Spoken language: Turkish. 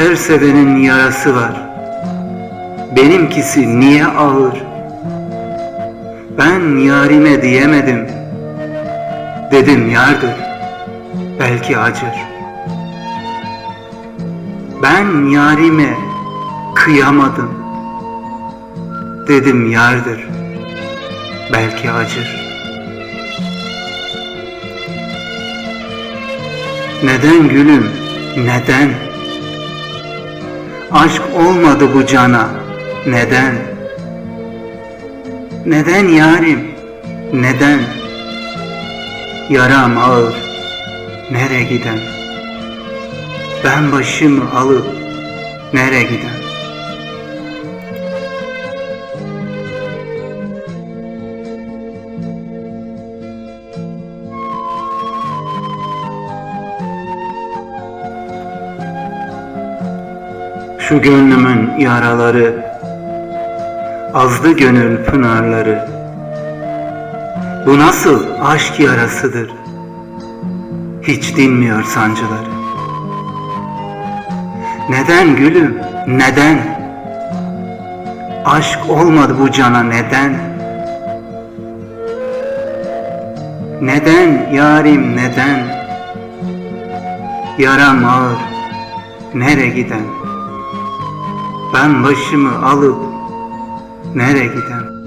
Her sevenin yarası var. Benimkisi niye ağır? Ben yarime diyemedim. Dedim yardır. Belki acır. Ben yarime kıyamadım. Dedim yardır. Belki acır. Neden gülüm? Neden? Aşk olmadı bu cana. Neden? Neden yarim? Neden? Yaram ağır. Nere giden? Ben başımı alıp nere giden? Şu gönlümün yaraları Azdı gönül pınarları. Bu nasıl aşk yarasıdır? Hiç dinmiyor sancıları Neden gülüm neden? Aşk olmadı bu cana neden? Neden yarim neden? Yaram ağır Nere giden ben başımı alıp nere giden?